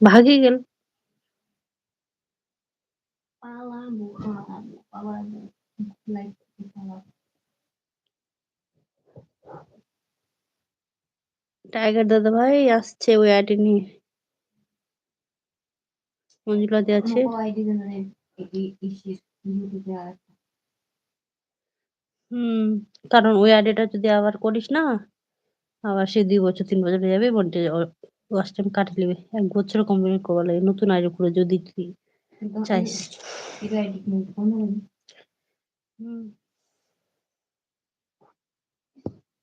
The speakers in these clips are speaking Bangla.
ভাগি গেল। টাইগার দাদা ভাই আসছে ওই আইডি নিয়ে। আছে। এই ইসির ইউটিউবে আর হুম কারণ ওই আইডিটা যদি আবার করিস না আবার সে দুই বছর তিন বছর হয়ে যাবে বলতে ওয়াশ টাইম কাটে নেবে। এক বছর কমপ্লিট করবা লাগে নতুন আইডি করে যদি তুই চাইস। হুম।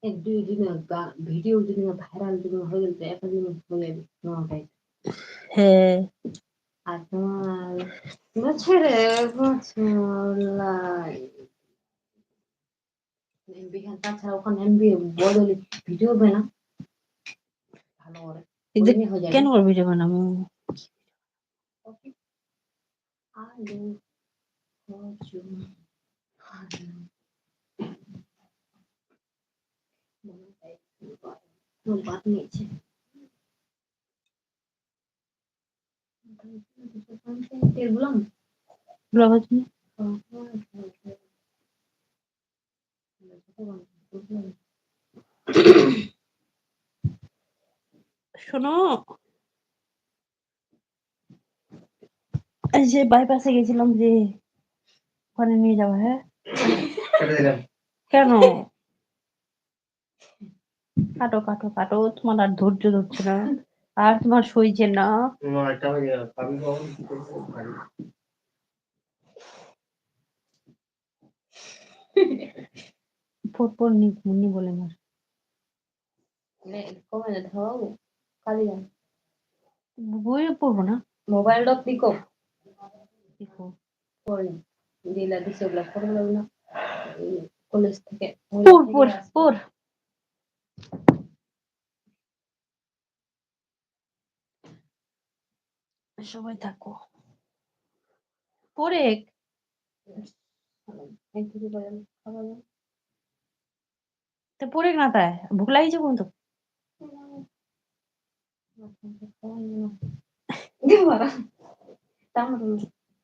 এক দুই দিন ভিডিও যদি ভাইরাল হয়ে গেল তো একটা হয়ে যাবে হ্যাঁ। বছরে বছর লাইক এমবি খান তাছাড়া ওখানে এমবি বদলে ভিডিও বানা ভালো করে। হয়ে কেন ওর ভিডিও বানাবো? আলু ফরচুন বাদ নিয়েছে। শোনো। এই যে বাইপাসে গেছিলাম যে ওখানে নিয়ে যাব হ্যাঁ? কেন? কাটো কাটো কাটো। তোমার আর ধৈর্য ধরছে না। আর তোমার সইছে না। মুন্নি বলে মার। কমে না কালি যান পড়ব না? মোবাইল ডক দিকো দেখো পড়ি দিলা দিছে ওগুলা না? কলেজ থেকে। পড় পড় পড়। সবাই থাকো। দাও। তো পড়ে না তাই ভুক লাগিয়েছে কোন তো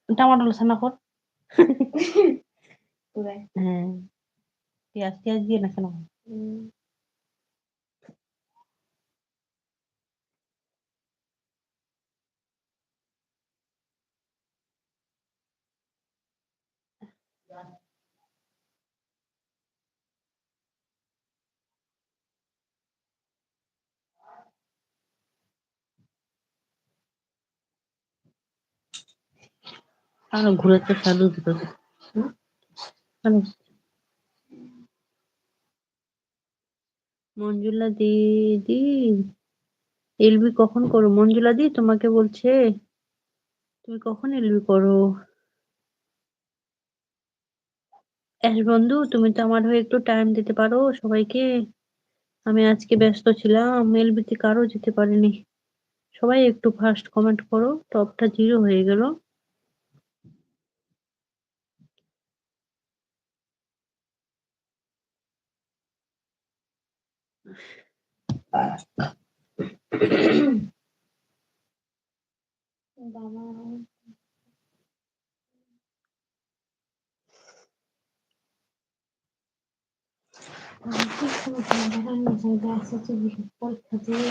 টমেটো লসানা কর হ্যাঁ। পেঁয়াজ পেঁয়াজ দিয়ে না? কেন আর ঘুরে তো সাধু দিত মঞ্জুলা দিদি এলবি কখন করো? মঞ্জুলা দি তোমাকে বলছে। তুমি কখন এলবি করো? এস বন্ধু, তুমি তো আমার হয়ে একটু টাইম দিতে পারো সবাইকে। আমি আজকে ব্যস্ত ছিলাম এলবিতে কারও যেতে পারিনি। সবাই একটু ফার্স্ট কমেন্ট করো টপটা জিরো হয়ে গেল। বাবা। আমি কি করব? বাবার জায়গা আছে যে পরীক্ষা দিয়ে